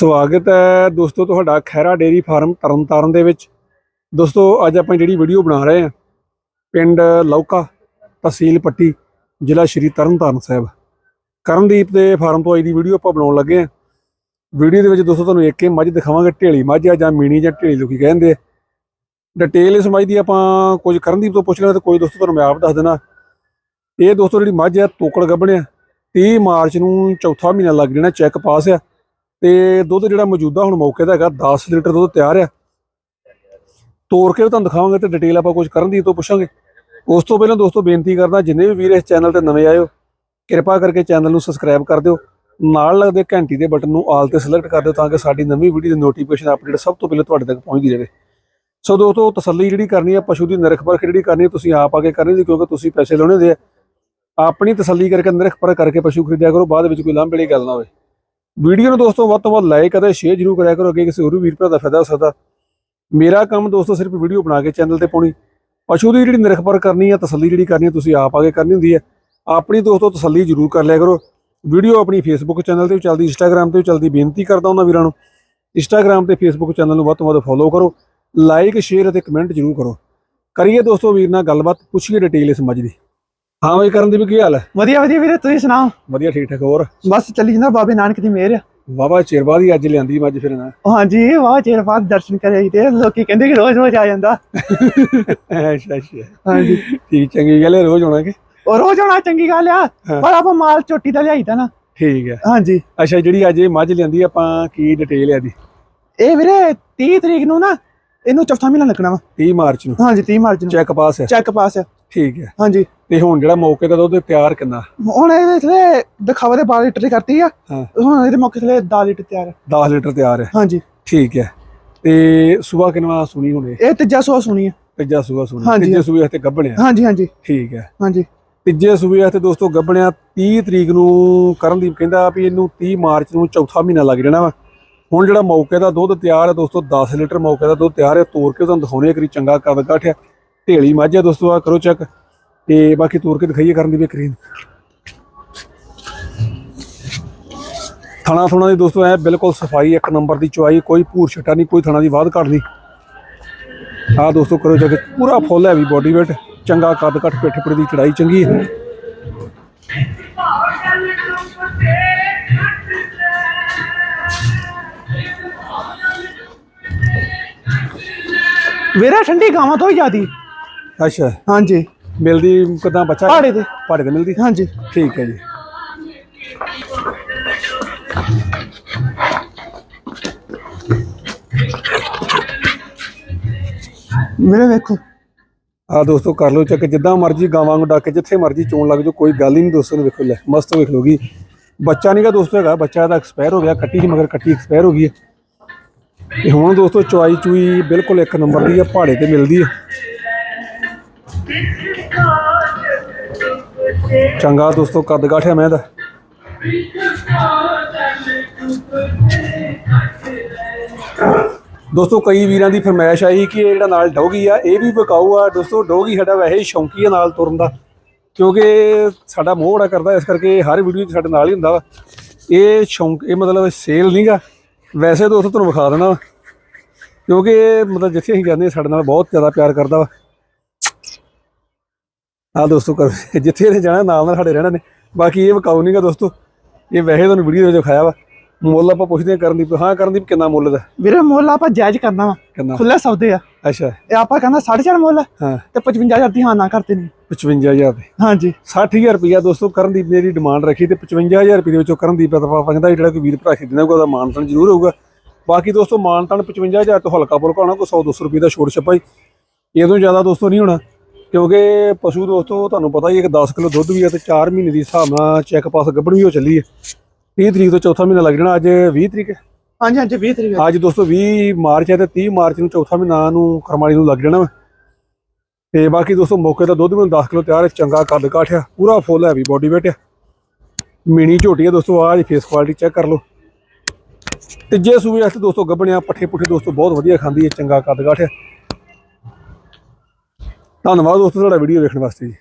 ਸਵਾਗਤ ਹੈ ਦੋਸਤੋ ਤੁਹਾਡਾ ਖੈਰਾ ਡੇਰੀ ਫਾਰਮ ਤਰਨਤਾਰਨ ਦੇ ਵਿੱਚ। ਦੋਸਤੋ, ਅੱਜ ਆਪਾਂ ਜਿਹੜੀ ਵੀਡੀਓ ਬਣਾ ਰਹੇ ਹਾਂ, ਪਿੰਡ ਲੌਕਾ ਤਹਿਸੀਲ ਪੱਟੀ, ਜ਼ਿਲ੍ਹਾ ਸ਼੍ਰੀ ਤਰਨਤਾਰਨ ਸਾਹਿਬ। ਕਰਨਦੀਪ ਦੇ ਫਾਰਮ ਤੋਂ ਅੱਜ ਦੀ ਵੀਡੀਓ ਆਪਾਂ ਬਣਾਉਣ ਲੱਗੇ ਹਾਂ। ਵੀਡੀਓ ਦੇ ਵਿੱਚ ਦੋਸਤੋ ਤੁਹਾਨੂੰ ਇੱਕ ਹੀ ਮੱਝ ਦਿਖਾਵਾਂਗੇ, ਢੇਲੀ ਮੱਝ ਆ ਜਾਂ ਮੀਣੀ ਜਾਂ ਢੇਲੀ ਲੋਕੀ ਕਹਿੰਦੇ ਆ। ਡਿਟੇਲ ਇਸ ਮੱਝ ਦੀ ਆਪਾਂ ਕੁਝ ਕਰਨਦੀਪ ਤੋਂ ਪੁੱਛ ਲੈਣਾ ਤੇ ਕੋਈ ਦੋਸਤੋ ਤੁਹਾਨੂੰ ਮੈਂ ਆਪ ਦੱਸ ਦੇਣਾ ਇਹ ਦੋਸਤੋ ਜਿਹੜੀ ਮੱਝ ਆ, ਤੋਕੜ ਗੱਭਣਿਆ 30 ਮਾਰਚ ਨੂੰ ਚੌਥਾ ਮਹੀਨਾ ਲੱਗ ਜਾਣਾ, ਚੈੱਕ ਪਾਸ ਆ। ਤੇ ਦੁੱਧ ਜਿਹੜਾ ਮੌਜੂਦਾ ਹੁਣ ਮੌਕੇ ਦਾ ਹੈਗਾ 10 ਲੀਟਰ ਦੁੱਧ ਤਿਆਰ ਆ। ਤੋੜ ਕੇ ਵੀ ਤੁਹਾਨੂੰ ਦਿਖਾਵਾਂਗੇ ਤੇ ਡਿਟੇਲ ਆਪਾਂ ਕੁਝ ਕਰਨ ਕਰਨਦੀਪ ਤੋਂ ਪੁੱਛਾਂਗੇ। ਉਸ ਤੋਂ ਪਹਿਲਾਂ ਦੋਸਤੋ, ਬੇਨਤੀ ਕਰਦਾ, ਜਿੰਨੇ ਵੀ ਵੀਰ ਇਸ ਚੈਨਲ ਤੇ ਨਵੇਂ ਆਏ ਹੋ, ਕਿਰਪਾ ਕਰਕੇ ਚੈਨਲ ਨੂੰ ਸਬਸਕ੍ਰਾਈਬ ਕਰ ਦਿਓ। ਨਾਲ ਲੱਗਦੇ ਘੰਟੀ ਦੇ ਬਟਨ ਨੂੰ ਆਲ ਤੇ ਸਿਲੈਕਟ ਕਰ ਦਿਓ, ਤਾਂ ਕਿ ਸਾਡੀ ਨਵੀਂ ਵੀਡੀਓ ਦੀ ਨੋਟੀਫਿਕੇਸ਼ਨ ਅਪਡੇਟ ਸਭ ਤੋਂ ਪਹਿਲਾਂ ਤੁਹਾਡੇ ਤੱਕ ਪਹੁੰਚਦੀ ਰਹੇ। ਸੋ ਦੋਸਤੋ, ਤਸੱਲੀ ਜਿਹੜੀ ਕਰਨੀ ਹੈ, ਪਸ਼ੂ ਦੀ ਨਿਰਖ ਪਰਖ ਜਿਹੜੀ ਕਰਨੀ ਹੈ, ਤੁਸੀਂ ਆਪ ਆ ਕੇ ਕਰਨੀ ਦੀ ਕਿਉਂਕਿ ਤੁਸੀਂ ਪੈਸੇ ਲਾਉਣੇ ਦੇ ਆ। ਆਪਣੀ ਤਸੱਲੀ ਕਰਕੇ ਨਿਰਖ ਪਰਖ ਕਰਕੇ ਪਸ਼ੂ ਖਰੀਦਿਆ ਕਰੋ, ਬਾਅਦ ਵਿੱਚ ਕੋਈ ਲਾਂਭੇ ਵਾਲੀ ਗੱਲ ਨਾ ਹੋਵੇ। ਵੀਡੀਓ ਨੂੰ ਦੋਸਤੋ ਵੱਧ ਤੋਂ ਵੱਧ ਲਾਈਕ ਅਤੇ ਸ਼ੇਅਰ ਜ਼ਰੂਰ ਕਰਿਆ ਕਰੋ, ਅੱਗੇ ਕਿਸੇ ਹੋਰ ਵੀਰ ਭਰਾ ਦਾ ਫਾਇਦਾ ਹੋ ਸਕਦਾ। ਮੇਰਾ ਕੰਮ ਦੋਸਤੋ ਸਿਰਫ ਵੀਡੀਓ ਬਣਾ ਕੇ ਚੈਨਲ ਤੇ ਪਾਉਣੀ। ਪਸ਼ੂ ਦੀ ਜਿਹੜੀ ਨਿਰਖਪਰ ਕਰਨੀ ਹੈ ਤਸੱਲੀ ਜਿਹੜੀ ਕਰਨੀ ਹੈ ਤੁਸੀਂ ਆਪ ਆ ਕੇ ਕਰਨੀ ਹੁੰਦੀ ਹੈ ਆਪਣੀ ਦੋਸਤੋ ਤਸੱਲੀ ਜ਼ਰੂਰ ਕਰ ਲਿਆ ਕਰੋ। ਵੀਡੀਓ ਆਪਣੀ ਫੇਸਬੁੱਕ ਚੈਨਲ ਤੇ ਵੀ ਚੱਲਦੀ ਇੰਸਟਾਗ੍ਰam ਤੇ ਵੀ ਚੱਲਦੀ, ਬੇਨਤੀ ਕਰਦਾ ਉਹਨਾਂ ਵੀਰਾਂ ਨੂੰ। ਇੰਸਟਾਗ੍ਰam ਤੇ ਫੇਸਬੁੱਕ ਚੈਨਲ ਨੂੰ ਵੱਧ ਤੋਂ ਵੱਧ ਫੋਲੋ ਕਰੋ। ਲਾਈਕ ਸ਼ੇਅਰ ਅਤੇ ਕਮੈਂਟ ਜ਼ਰੂਰ ਕਰੋ। ਕਰੀਏ ਦੋਸਤੋ ਵੀਰ ਨਾਲ ਗੱਲਬਾਤ, ਪੁੱਛੀਏ ਡਿਟੇਲ ਇਸ ਮੱਝ ਦੀ। ਹਾਂ ਬਈ ਕਰਨ ਦੀ ਵੀ ਕੀ ਹਾਲ ਹੈ? ਵਧੀਆ ਵਧੀਆ ਵੀਰੇ ਤੁਸੀਂ ਸੁਣਾਓ? ਵਧੀਆ ਠੀਕ ਠਾਕ ਹੋਰ? ਬਸ ਚੱਲੀ ਜਾਂਦਾ ਬਾਬੇ ਨਾਨਕ ਦੀ ਮਿਹਰ। ਆ। ਵਾਵਾ ਚਿਰ ਬਾਅਦ ਹੀ ਅੱਜ ਲਿਆਂਦੀ ਮੱਝ ਫਿਰ ਨਾ। ਹਾਂਜੀ ਵਾਹ ਚਿਰ ਬਾਅਦ ਦਰਸ਼ਨ ਕਰੇ ਤੇ ਲੋਕੀ ਕਹਿੰਦੇ ਕਿ ਰੋਜ਼ ਰੋਜ਼ ਆ ਜਾਂਦਾ। ਅੱਛਾ ਅੱਛਾ। ਹਾਂਜੀ। ਠੀਕ ਚੰਗੀ ਗੱਲ ਹੈ ਰੋਜ਼ ਆਉਣਾ ਕਿ? ਉਹ ਰੋਜ਼ ਆਉਣਾ ਚੰਗੀ ਗੱਲ ਆ। ਪਰ ਆਪਾਂ ਮਾਲ ਚੋਟੀ ਦਾ ਲਿਆਈਦਾ ਨਾ। ਠੀਕ ਹੈ। ਹਾਂਜੀ। ਅੱਛਾ ਜਿਹੜੀ ਅੱਜ ਇਹ ਮੱਝ ਲਿਆਂਦੀ ਆਪਾਂ ਕੀ ਡਿਟੇਲ ਹੈ ਦੀ ਇਹ ਵੀਰੇ 30 ਤਰੀਕ ਨੂੰ ਨਾ ਇਹਨੂੰ ਚੌਥਾ ਮਹੀਨਾ ਲੱਗਣਾ ਵਾ। 30 ਮਾਰਚ ਨੂੰ। ਹਾਂਜੀ 30 ਮਾਰਚ ਨੂੰ। ਚੈੱਕ ਪਾਸ ਹੈ। ਚੈੱਕ ਪਾਸ ਆ ਠੀਕ ਹੈ। ਹਾਂਜੀ। ਤੇ ਹੁਣ ਜਿਹੜਾ ਮੌਕੇ ਦਾ ਦੁੱਧ ਤਿਆਰ ਕਿੰਨਾ? ਹੁਣ ਇਹਦੇ ਥਲੇ ਦਿਖਾਵਾ ਦੇ 12 ਲੀਟਰ ਦੀ ਕਰਤੀ ਆ। ਹਾਂ। ਹੁਣ ਇਹਦੇ ਮੌਕੇ ਥਲੇ 10 ਲੀਟਰ ਤਿਆਰ ਆ। 10 ਲੀਟਰ ਤਿਆਰ ਹੈ। ਹਾਂਜੀ। ਠੀਕ ਹੈ। ਤੇ ਸਵੇਰ ਕਿੰਨਾ ਸੁਣੀ ਹੁਣੇ? ਇਹ ਤੀਜਾ ਸੋ ਸੁਣੀ ਆ ਤੀਜਾ ਸਵੇਰ ਸੁਣੀ। ਤੀਜੇ ਸੂਏ ਤੇ ਗੱਭਣਿਆ। ਹਾਂਜੀ ਹਾਂਜੀ। ਠੀਕ ਹੈ। ਹਾਂਜੀ। ਤੀਜੇ ਸੂਏ ਤੇ ਦੋਸਤੋ ਗੱਭਣਿਆ 30 ਤਰੀਕ ਨੂੰ ਕਰਨਦੀਪ ਕਹਿੰਦਾ ਵੀ ਇਹਨੂੰ 30 ਮਾਰਚ ਨੂੰ ਚੌਥਾ ਮਹੀਨਾ ਲੱਗ ਜਾਣਾ ਵਾ। ਹੁਣ ਜਿਹੜਾ ਮੌਕੇ ਦਾ ਦੁੱਧ ਤਿਆਰ ਹੈ ਦੋਸਤੋ 10 ਲੀਟਰ ਮੌਕੇ ਦਾ ਦੁੱਧ ਤਿਆਰ ਹੈ। ਤੋੜ ਕੇ ਤੁਹਾਨੂੰ ਦਿਖਾਉਣੇ ਕਰੀ ਚੰਗਾ ਕੱਦ ਕਾਠਿਆ ਢੇਲੀ ਮੱਝ ਹੈ ਦੋਸਤੋ, ਆ ਕਰੋ ਚੈੱਕ ਤੇ ਬਾਕੀ ਤੋੜ ਕੇ ਦਿਖਾਈਏ ਕਰਨ ਦੀ ਵੀ ਕਰੀਨ ਥਣਾ ਥੁਣਾ ਦੀ ਦੋਸਤੋ ਐ ਬਿਲਕੁਲ ਸਫ਼ਾਈ ਇੱਕ ਨੰਬਰ ਦੀ ਚੁਆਈ, ਕੋਈ ਭੂਰ ਛਟਾ ਨਹੀਂ, ਕੋਈ ਥਣਾ ਦੀ ਵਾਧ ਘੜ ਨਹੀਂ। ਆ ਦੋਸਤੋ, ਕਰੋ ਚੈੱਕ ਪੂਰਾ ਫੁੱਲ ਹੈ ਵੀ ਬੋਡੀ ਵੇਟ ਚੰਗਾ ਕੱਦ ਕੱਟ ਪਿੱਠ ਪਿੱਠ ਦੀ ਚੜਾਈ ਚੰਗੀ ਹੈ। ਵੀਰੇ ਠੰਡੀ ਗਾਵਾਂ ਤੋਂ ਹੀ ਜ਼ਿਆਦੀ। ਅੱਛਾ। ਹਾਂਜੀ। ਮਿਲਦੀ ਕਿਦਾਂ ਬੱਚਾ? ਪਹਾੜੇ ਤੇ। ਪਹਾੜੇ ਤੇ ਮਿਲਦੀ? ਹਾਂਜੀ। ਠੀਕ ਹੈ ਜੀ। ਵੀਰੇ ਵੇਖੋ। ਆ ਦੋਸਤੋ ਕਰ ਲਓ ਚੱਕ। ਜਿੱਦਾਂ ਮਰਜ਼ੀ ਗਾਵਾਂ ਨੂੰ ਡੱਕ ਜਿੱਥੇ ਮਰਜ਼ੀ ਚੋਣ ਲੱਗ ਜਾਓ ਕੋਈ ਗੱਲ ਹੀ ਨਹੀਂ ਦੋਸਤੋ ਨੂੰ ਵੇਖੋ ਲੈ ਮਸਤ ਵੇਖ ਲੋਗੀ ਬੱਚਾ ਨਹੀਂਗਾ ਦੋਸਤੋ ਹੈਗਾ ਬੱਚਾ ਦਾ ਐਕਸਪਾਇਰ ਹੋ ਗਿਆ ਕੱਟੀ ਸੀ ਮਗਰ ਕੱਟੀ ਐਕਸਪਾਇਰ ਹੋ ਗਈ ਹੈ। ਤੇ ਹੁਣ ਦੋਸਤੋ ਚੁਆਈ ਚੂਈ ਬਿਲਕੁਲ ਇੱਕ ਨੰਬਰ ਦੀ ਆ, ਪਹਾੜੇ ਤੇ ਮਿਲਦੀ ਆ। ਚੰਗਾ ਦੋਸਤੋ, ਕੱਦ ਕਾਠਿਆ ਮੈਂ ਦਾ ਦੋਸਤੋ, ਕਈ ਵੀਰਾਂ ਦੀ ਫਰਮਾਇਸ਼ ਆਈ ਕਿ ਇਹ ਜਿਹੜਾ ਨਾਲ ਡੋਗੀ ਆ, ਇਹ ਵੀ ਵਿਕਾਊ ਆ। ਦੋਸਤੋ, ਡੋਗੀ ਸਾਡਾ ਵੈਸੇ ਹੀ ਸ਼ੌਂਕੀ ਆ ਨਾਲ ਤੁਰਨ ਦਾ, ਕਿਉਂਕਿ ਸਾਡਾ ਮੋਹ ਬੜਾ ਕਰਦਾ, ਇਸ ਕਰਕੇ ਹਰ ਵੀਡੀਓ 'ਚ ਸਾਡੇ ਨਾਲ ਹੀ ਹੁੰਦਾ ਵਾ। ਇਹ ਸ਼ੌਂਕ, ਇਹ ਮਤਲਬ ਸੇਲ ਨਹੀਂਗਾ ਵੈਸੇ ਦੋਸਤੋ ਤੁਹਾਨੂੰ ਵਿਖਾ ਦੇਣਾ ਵਾ। ਕਿਉਂਕਿ ਇਹ ਮਤਲਬ ਜਿੱਥੇ ਅਸੀਂ ਜਾਂਦੇ ਹਾਂ, ਸਾਡੇ ਨਾਲ ਬਹੁਤ ਜ਼ਿਆਦਾ ਪਿਆਰ ਕਰਦਾ ਵਾ। ਆ ਦੋਸਤੋ ਕਰ ਜਿੱਥੇ ਇਹਨੇ ਜਾਣਾ ਨਾਲ ਨਾਲ ਸਾਡੇ ਰਹਿਣਾ ਨੇ। ਬਾਕੀ ਇਹ ਵਿਕਾਊ ਨਹੀਂਗਾ ਦੋਸਤੋ। ਇਹ ਵੈਸੇ ਤੁਹਾਨੂੰ ਵੀਡੀਓ ਵਿੱਚ ਦਿਖਾਇਆ ਵਾ। ਮੁੱਲ ਆਪਾਂ ਪੁੱਛਦੇ ਹਾਂ ਕਰਨਦੀਪ ਹਾਂ ਕਰਨਦੀਪ ਕਿੰਨਾ ਮੁੱਲ ਦਾ? ਵੀਰੇ ਮੁੱਲ ਆਪਾਂ ਜਾਇਜ਼ ਕਰਨਾ ਵਾ। ਕਿੰਨਾ? ਖੁੱਲੇ ਸੌਦੇ ਆ। ਅੱਛਾ। ਇਹ ਆਪਾਂ ਕਹਿੰਦਾ 4.5 ਮੁੱਲ ਹਾਂ। ਤੇ 55000 ਦੀ ਹਾਂ ਨਾ ਕਰਤੇ ਨਹੀਂ। 55000 ਦੇ। ਹਾਂਜੀ। 60000 ਰੁਪਇਆ ਦੋਸਤੋ ਕਰਨਦੀਪ ਨੇ ਦੀ ਡਿਮਾਂਡ ਰੱਖੀ ਤੇ 55000 ਰੁਪਏ ਦੇ ਵਿੱਚੋਂ ਕਰਨਦੀਪ ਦਾ ਆਪਾਂ ਕਹਿੰਦਾ ਜਿਹੜਾ ਕੋਈ ਵੀਰ ਭਰਾ ਖਰੀਦਣਾ ਹੋਊਗਾ ਉਹਦਾ ਮਾਨਤਨ ਜ਼ਰੂਰ ਹੋਊਗਾ। ਬਾਕੀ ਦੋਸਤੋ ਮਾਨਤਨ 55000 ਤੋਂ ਹਲਕਾ ਫੁਲਕਾ ਹੋਣਾ ਕੋਈ 100 200 ਰੁਪਏ ਦਾ ਛੋਟ ਛਪਾਈ। ਇਹ ਤੋਂ ਜ਼ਿਆਦਾ ਦੋਸਤੋ ਨਹੀਂ ਹੋਣਾ ਕਿਉਂਕਿ ਪਸ਼ੂ ਦੋਸਤੋ ਤੁਹਾਨੂੰ ਪਤਾ ਹੀ ਹੈ ਕਿ 10 ਕਿਲੋ ਦੁੱਧ ਵੀ ਹੈ ਤੇ 4 ਮਹੀਨੇ ਦੀ ਹਿਸਾਬ ਨਾਲ ਚੈੱਕ ਪਾਸ ਗੱਭਣ ਵੀ ਹੋ ਚੱਲੀ ਹੈ। 30 ਤਰੀਕ ਤੋਂ ਚੌਥਾ ਮਹੀਨਾ ਲੱਗ ਜਾਣਾ ਅੱਜ 20 ਤਰੀਕ ਹੈ। ਹਾਂਜੀ ਹਾਂਜੀ 20 ਤਰੀਕ ਅੱਜ ਦੋਸਤੋ 20 ਮਾਰਚ ਹੈ ਤੇ 30 ਮਾਰਚ ਨੂੰ ਚੌਥਾ ਮਹੀਨਾ ਨੂੰ ਕਰਮਾਲੀ ਨੂੰ ਲੱਗ ਜਾਣਾ ਵਾ। ਤੇ ਬਾਕੀ ਦੋਸਤੋ ਮੌਕੇ ਦਾ ਦੁੱਧ ਵੀ 10 ਕਿਲੋ ਤਿਆਰ ਹੈ ਚੰਗਾ ਕੱਦ ਕਾਠਿਆ ਪੂਰਾ ਫੁੱਲ ਹੈ ਵੀ ਬੋਡੀ weight ਹੈ। ਮੀਣੀ ਝੋਟੀ ਹੈ ਦੋਸਤੋ ਆਹ ਦੀ ਫੇਸ ਕੁਆਲਿਟੀ ਚੈੱਕ ਕਰ ਲਓ। ਤੀਜੇ ਸੂਏ ਵਾਸਤੇ ਦੋਸਤੋ ਗੱਬਣਿਆ ਪੱਠੇ ਪੁੱਠੇ ਦੋਸਤੋ ਬਹੁਤ ਵਧੀਆ ਖਾਂਦੀ ਹੈ ਚੰਗਾ ਕੱਦ ਕਾਠਿਆ ਧੰਨਵਾਦ ਦੋਸਤੋ ਤੁਹਾਡਾ ਵੀਡੀਓ ਵੇਖਣ ਵਾਸਤੇ ਜੀ।